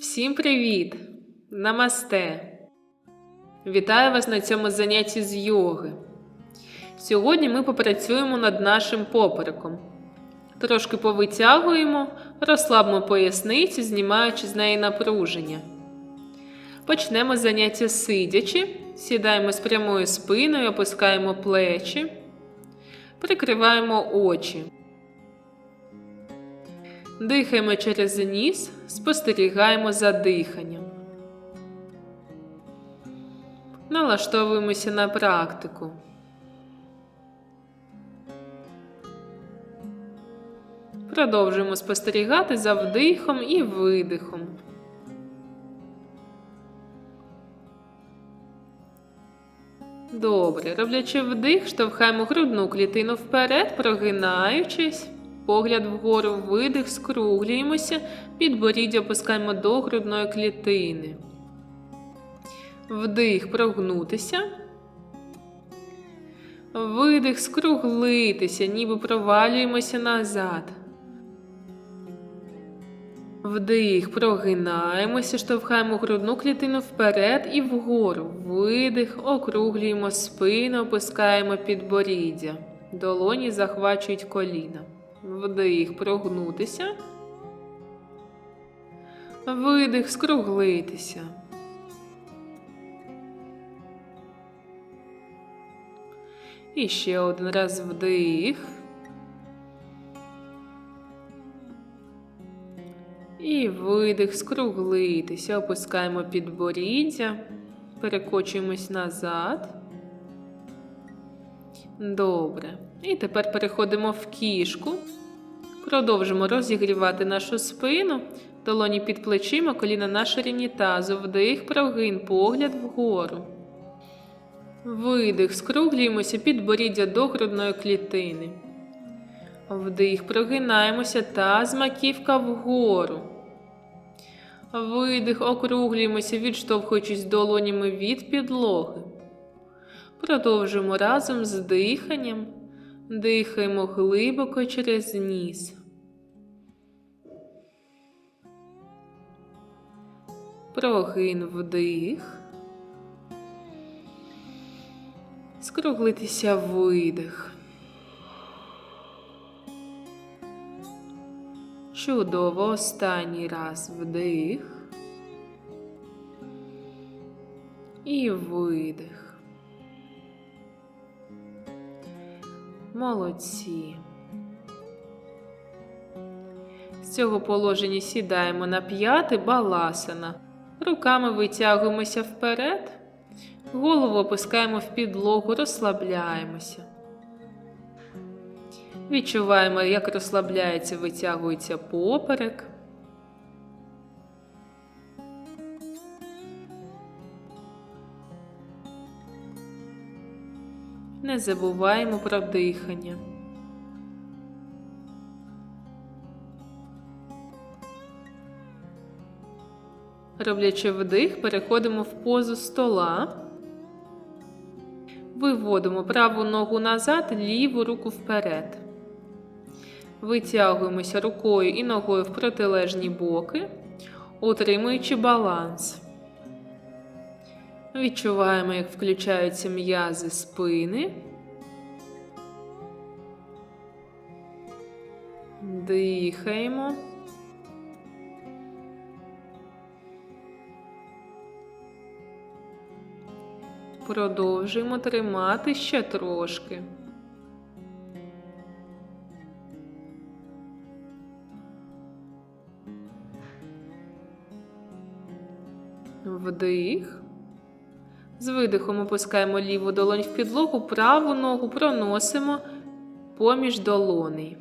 Всім привіт! Намасте! Вітаю вас на цьому занятті з йоги. Сьогодні ми попрацюємо над нашим попереком. Трошки повитягуємо, розслабимо поясницю, знімаючи з неї напруження. Почнемо заняття сидячи, сідаємо з прямою спиною, опускаємо плечі, прикриваємо очі. Дихаємо через ніс, спостерігаємо за диханням. Налаштовуємося на практику. Продовжуємо спостерігати за вдихом і видихом. Добре. Роблячи вдих, штовхаємо грудну клітину вперед, прогинаючись. Погляд вгору, видих, скруглюємося, підборіддя опускаємо до грудної клітини. Вдих, прогнутися. Видих, скруглитися, ніби провалюємося назад. Вдих, прогинаємося, штовхаємо грудну клітину вперед і вгору. Видих, округлюємо спину, опускаємо підборіддя. Долоні захвачують коліна. Вдих, прогнутися. Видих, скруглитися. І ще один раз вдих. І видих, скруглитися. Опускаємо підборіддя, перекочуємось назад. Добре. І тепер переходимо в кішку. Продовжимо розігрівати нашу спину, долоні під плечима, коліна на ширині тазу, вдих, прогин, погляд вгору. Видих, скруглюємося підборіддя до грудної клітини. Вдих, прогинаємося таз, маківка вгору. Видих, округлюємося, відштовхуючись долонями від підлоги. Продовжуємо разом з диханням. Дихаємо глибоко через ніс. Прогин вдих. Скруглитися видих. Чудово. Останній раз вдих. І видих. Молодці. З цього положення сідаємо на п'яти баласана. Руками витягуємося вперед. Голову опускаємо в підлогу, розслабляємося. Відчуваємо, як розслабляється, витягується поперек. Не забуваємо про дихання. Роблячи вдих, переходимо в позу стола. Виводимо праву ногу назад, ліву руку вперед. Витягуємося рукою і ногою в протилежні боки, утримуючи баланс. Відчуваємо, як включаються м'язи спини. Дихаємо. Продовжуємо тримати ще трошки. Вдих. З видихом опускаємо ліву долонь в підлогу, праву ногу проносимо поміж долоней.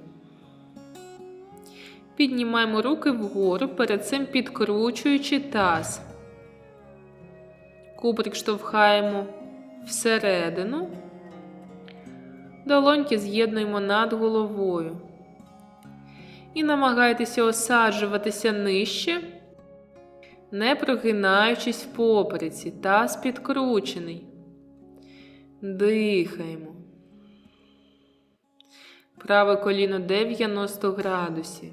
Піднімаємо руки вгору, перед цим підкручуючи таз. Кубрик штовхаємо всередину. Долоньки з'єднуємо над головою. І намагайтеся осаджуватися нижче, не прогинаючись в попереці, таз підкручений. Дихаємо. Праве коліно 90 градусів.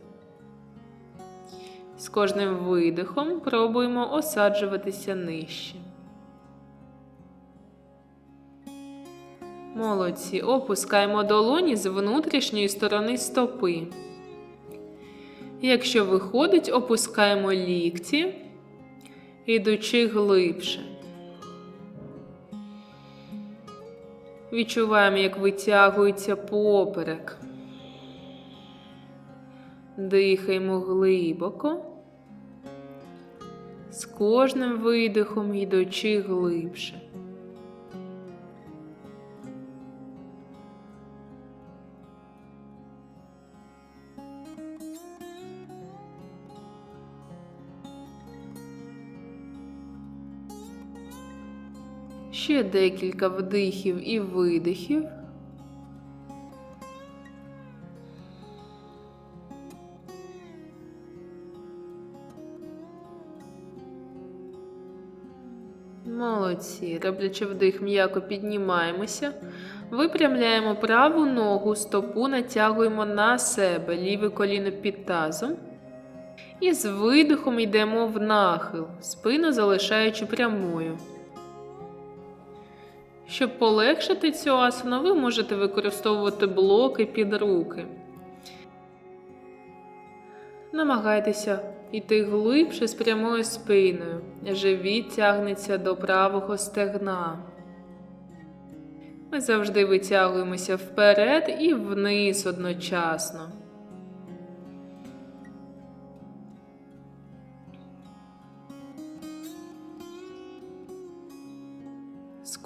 З кожним видихом пробуємо осаджуватися нижче. Молодці. Опускаємо долоні з внутрішньої сторони стопи. Якщо виходить, опускаємо лікті, ідучи глибше. Відчуваємо, як витягується поперек. Дихаємо глибоко. З кожним видихом йдучи глибше. Ще декілька вдихів і видихів. Молодці. Роблячи вдих, м'яко піднімаємося. Випрямляємо праву ногу, стопу натягуємо на себе, ліве коліно під тазом. І з видихом йдемо в нахил, спину залишаючи прямою. Щоб полегшити цю асану, ви можете використовувати блоки під руки. Намагайтеся йти глибше з прямою спиною. Живіт тягнеться до правого стегна. Ми завжди витягуємося вперед і вниз одночасно.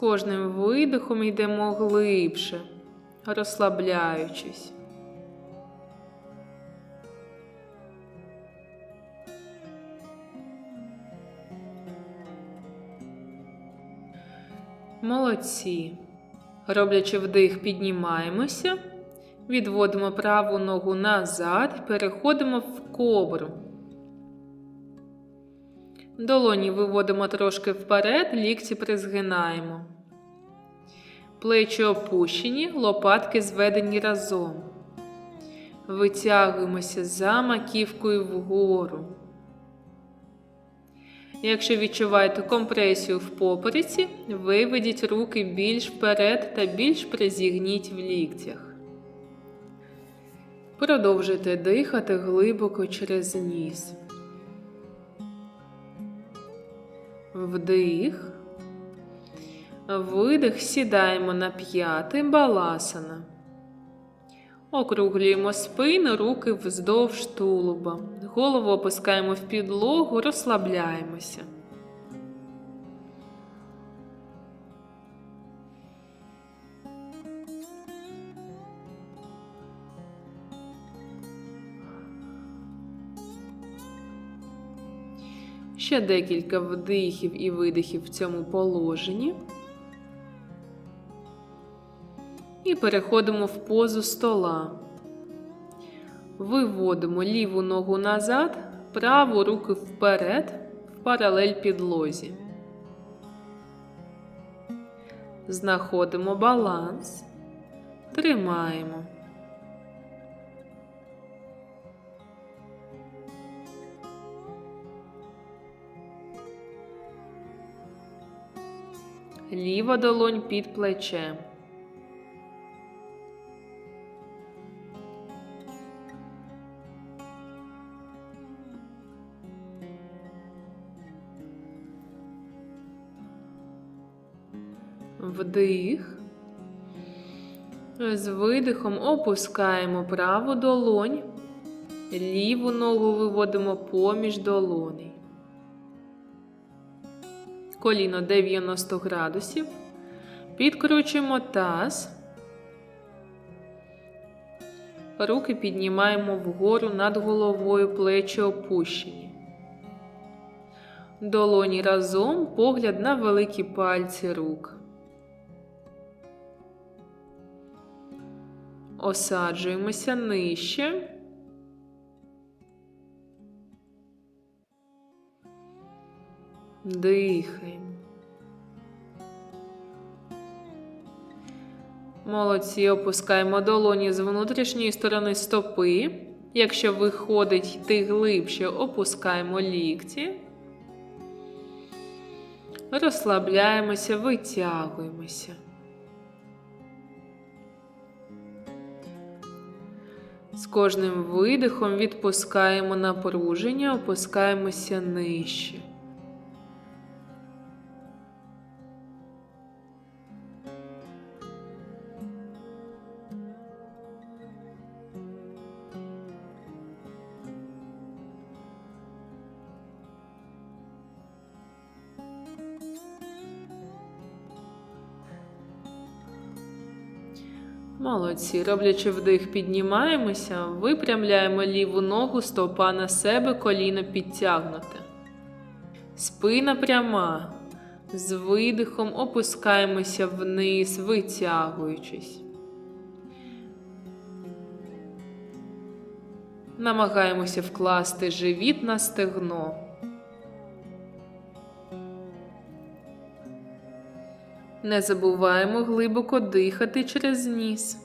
Кожним видихом йдемо глибше, розслабляючись. Молодці. Роблячи вдих, піднімаємося, відводимо праву ногу назад, переходимо в кобру. Долоні виводимо трошки вперед, лікті призгинаємо. Плечі опущені, лопатки зведені разом. Витягуємося за маківкою вгору. Якщо відчуваєте компресію в попереці, виведіть руки більш вперед та більш призігніть в ліктях. Продовжуйте дихати глибоко через ніс. Вдих. Видих, сідаємо на п'яти баласана. Округлюємо спину, руки вздовж тулуба. Голову опускаємо в підлогу, розслабляємося. Ще декілька вдихів і видихів в цьому положенні. І переходимо в позу стола. Виводимо ліву ногу назад, праву руку вперед, в паралель підлозі. Знаходимо баланс, тримаємо. Ліва долонь під плечем. Вдих. З видихом опускаємо праву долонь, ліву ногу виводимо поміж долоней. Коліно 90 градусів. Підкручуємо таз. Руки піднімаємо вгору над головою плечі опущені. Долоні разом погляд на великі пальці рук. Осаджуємося нижче. Дихаємо. Молодці, опускаємо долоні з внутрішньої сторони стопи. Якщо виходить йти глибше, опускаємо лікті. Розслабляємося, витягуємося. З кожним видихом відпускаємо напруження, опускаємося нижче. Молодці. Роблячи вдих, піднімаємося, випрямляємо ліву ногу, стопа на себе, коліно підтягнуте. Спина пряма. З видихом опускаємося вниз, витягуючись. Намагаємося вкласти живіт на стегно. Не забуваємо глибоко дихати через ніс.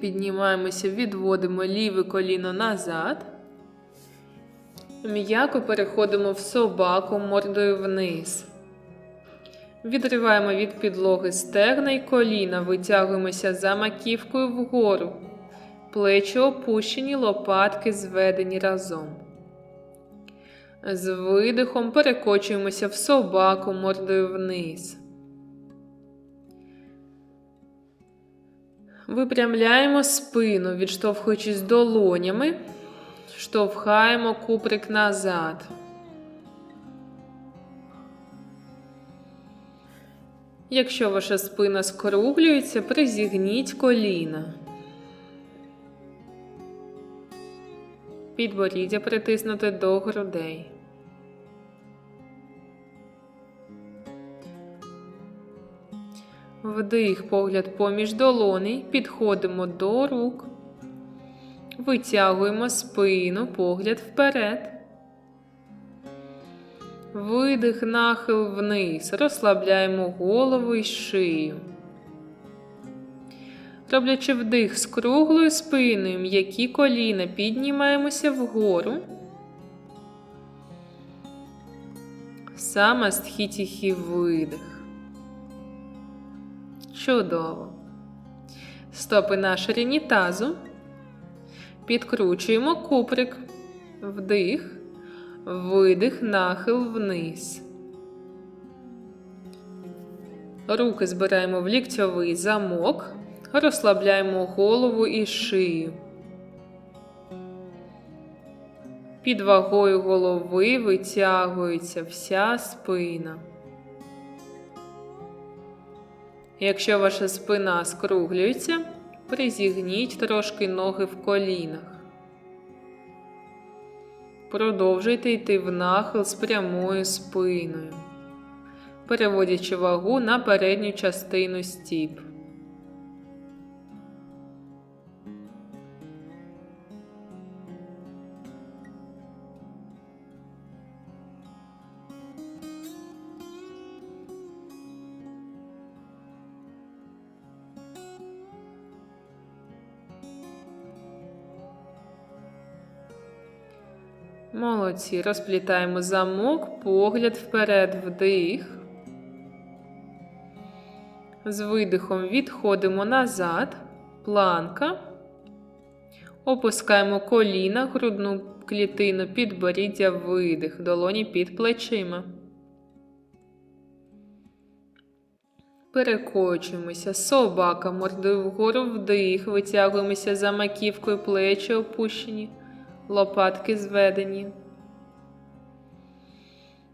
Піднімаємося, відводимо ліве коліно назад. М'яко переходимо в собаку мордою вниз. Відриваємо від підлоги стегна і коліна, витягуємося за маківкою вгору. Плечі опущені, лопатки зведені разом. З видихом перекочуємося в собаку мордою вниз. Випрямляємо спину, відштовхуючись долонями, штовхаємо куприк назад. Якщо ваша спина скруглюється, призігніть коліна. Підборіддя притиснути до грудей. Вдих, погляд поміж долоней, підходимо до рук, витягуємо спину, погляд вперед. Видих, нахил вниз, розслабляємо голову і шию. Роблячи вдих з круглою спиною, м'які коліна, піднімаємося вгору. Саме стхітіхі видих. Чудово. Стопи на ширині тазу. Підкручуємо куприк. Вдих, видих, нахил вниз. Руки збираємо в ліктьовий замок. Розслабляємо голову і шию. Під вагою голови витягується вся спина. Якщо ваша спина скруглюється, призігніть трошки ноги в колінах. Продовжуйте йти в нахил з прямою спиною, переводячи вагу на передню частину стіп. Молодці. Розплітаємо замок, погляд вперед, вдих. З видихом відходимо назад, планка. Опускаємо коліна, грудну клітину, підборіддя, видих, долоні під плечима. Перекочуємося, собака, мордою вгору вдих, витягуємося за маківкою плечі опущені лопатки зведені.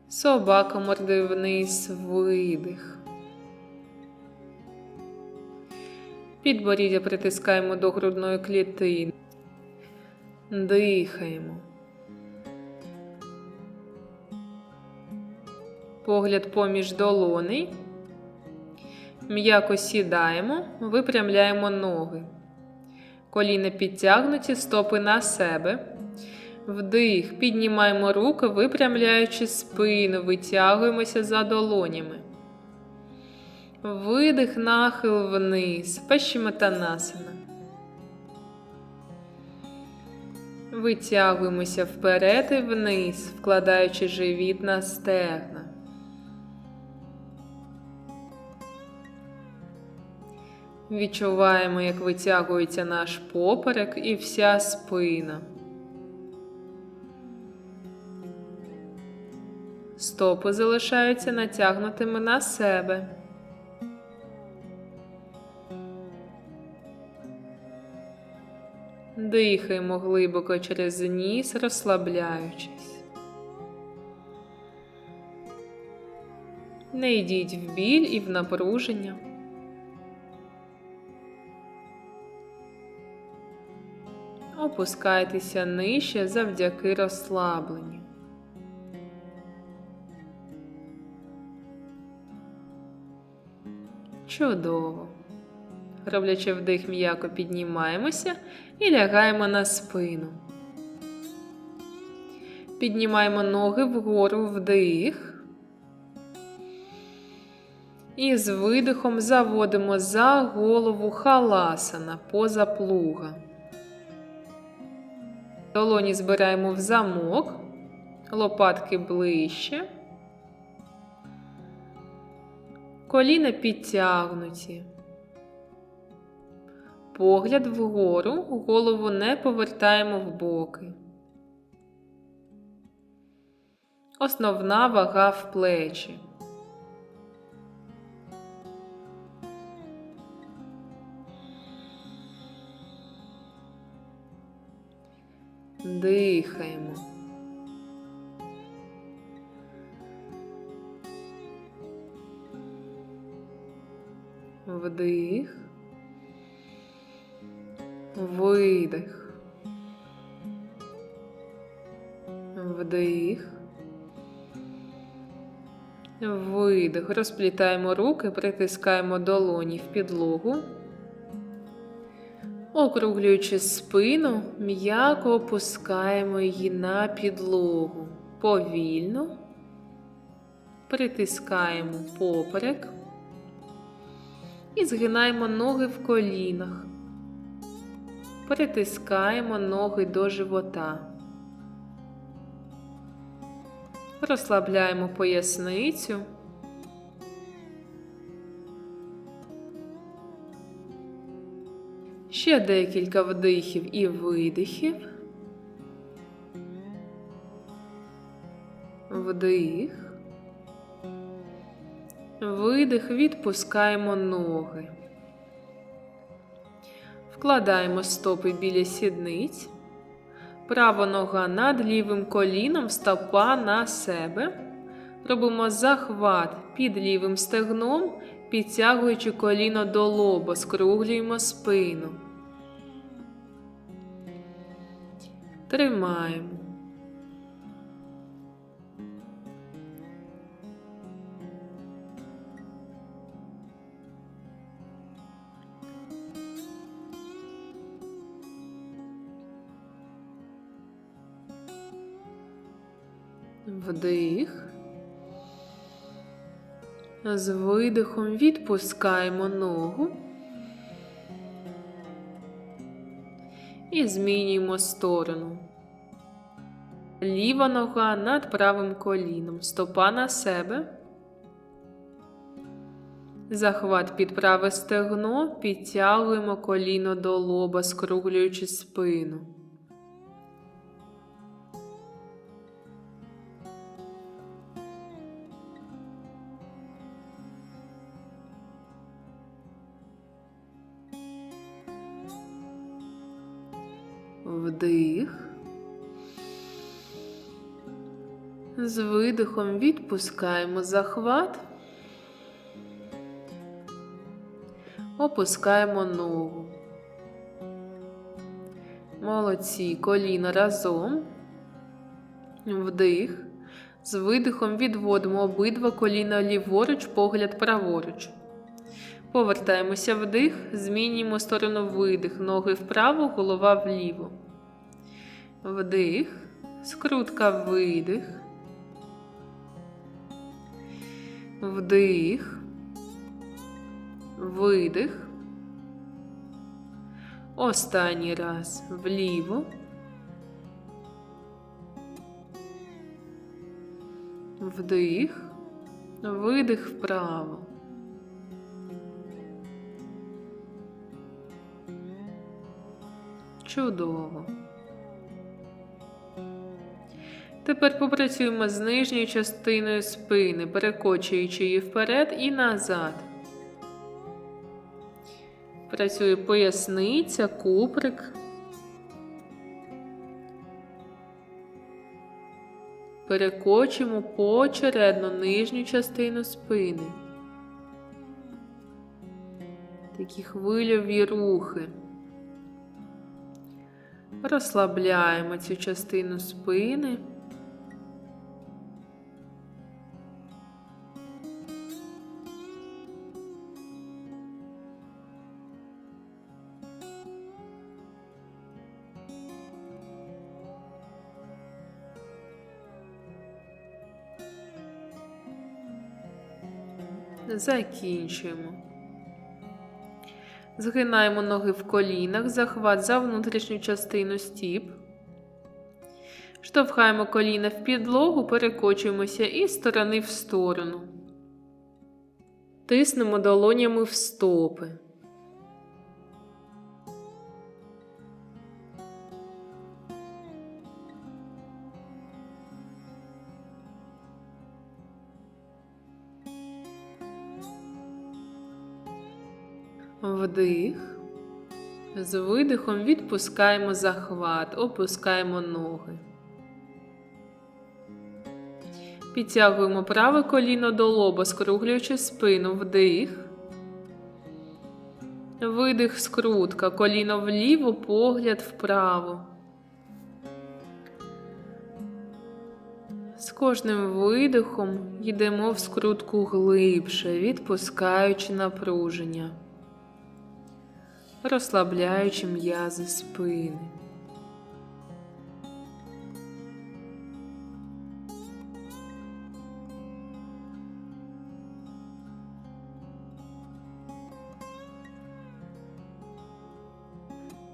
Собака мордою вниз, видих. Підборіддя притискаємо до грудної клітини. Дихаємо. Погляд поміж долоней. М'яко сідаємо, випрямляємо ноги. Коліна підтягнуті, стопи на себе. Вдих, піднімаємо руки, випрямляючи спину, витягуємося за долонями. Видих, нахил вниз, пащиматанасана. Витягуємося вперед і вниз, вкладаючи живіт на стегна. Відчуваємо, як витягується наш поперек і вся спина. Стопи залишаються натягнутими на себе. Дихаємо глибоко через ніс, розслабляючись. Не йдіть в біль і в напруження. Опускайтеся нижче завдяки розслабленню. Чудово. Роблячи вдих, м'яко піднімаємося і лягаємо на спину. Піднімаємо ноги вгору вдих. І з видихом заводимо за голову халасана поза плуга. Долоні збираємо в замок, лопатки ближче. Коліна підтягнуті. Погляд вгору, голову не повертаємо в боки. Основна вага в плечі. Дихаємо. Вдих. Видих. Вдих. Видих. Розплітаємо руки, притискаємо долоні в підлогу. Округлюючи спину, м'яко опускаємо її на підлогу. Повільно притискаємо поперек і згинаємо ноги в колінах. Притискаємо ноги до живота. Розслабляємо поясницю. Ще декілька вдихів і видихів. Вдих. Видих, відпускаємо ноги. Вкладаємо стопи біля сідниць. Права нога над лівим коліном, стопа на себе. Робимо захват під лівим стегном, підтягуючи коліно до лоба, скруглюємо спину. Тримаємо. Вдих. З видихом відпускаємо ногу і змінюємо сторону. Ліва нога над правим коліном, стопа на себе. Захват під праве стегно, підтягуємо коліно до лоба, скруглюючи спину. Вдих. З видихом відпускаємо захват, опускаємо ногу. Молодці. Коліна разом. Вдих. З видихом відводимо обидва коліна ліворуч, погляд праворуч. Повертаємося вдих, змінюємо сторону видих, ноги вправо, голова вліво. Вдих, скрутка видих. Вдих. Видих. Останній раз вліво. Вдих. Видих вправо. Чудово. Тепер попрацюємо з нижньою частиною спини, перекочуючи її вперед і назад. Працює поясниця, куприк. Перекочуємо поочередно нижню частину спини. Такі хвильові рухи. Розслабляємо цю частину спини. Закінчуємо. Згинаємо ноги в колінах, захват за внутрішню частину стіп. Штовхаємо коліна в підлогу, перекочуємося із сторони в сторону. Тиснемо долонями в стопи. Вдих. З видихом відпускаємо захват, опускаємо ноги. Підтягуємо праве коліно до лоба, скруглюючи спину, вдих. Видих, скрутка, коліно вліво, погляд вправо. З кожним видихом йдемо в скрутку глибше, відпускаючи напруження розслабляючи м'язи спини.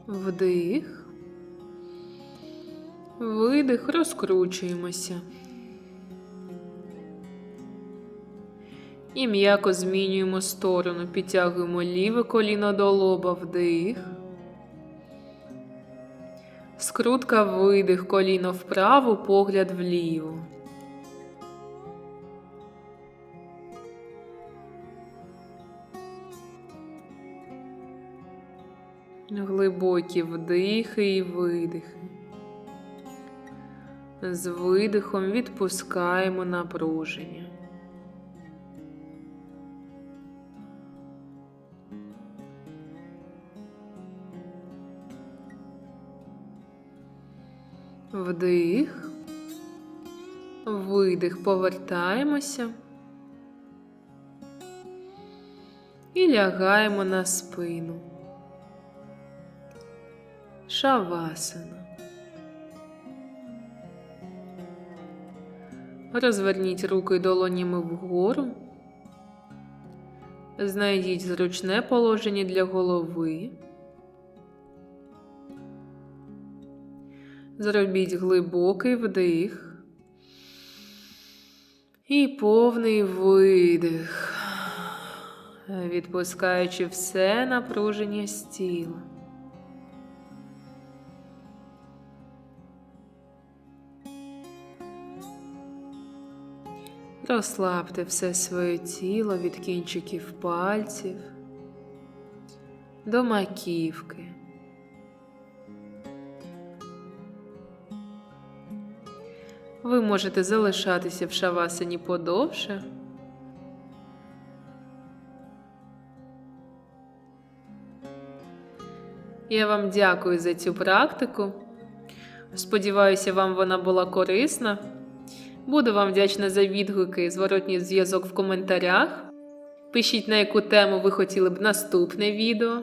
Вдих, видих, розкручуємося. І м'яко змінюємо сторону, підтягуємо ліве коліно до лоба, вдих. Скрутка видих, коліно вправо, погляд вліво. Глибокі вдихи і видихи. З видихом відпускаємо напруження. Вдих, видих, повертаємося і лягаємо на спину. Шавасана. Розверніть руки долонями вгору. Знайдіть зручне положення для голови. Зробіть глибокий вдих і повний видих, відпускаючи все напруження з тіла. Розслабте все своє тіло від кінчиків пальців до маківки. Ви можете залишатися в шавасані подовше. Я вам дякую за цю практику. Сподіваюся, вам вона була корисна. Буду вам вдячна за відгуки і зворотній зв'язок в коментарях. Пишіть, на яку тему ви хотіли б наступне відео.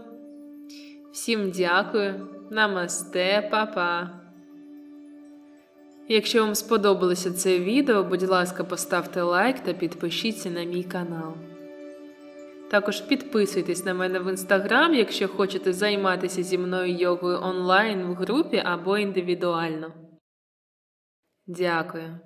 Всім дякую. Намасте, па-па. Якщо вам сподобалося це відео, будь ласка, поставте лайк та підпишіться на мій канал. Також підписуйтесь на мене в інстаграм, якщо хочете займатися зі мною йогою онлайн в групі або індивідуально. Дякую.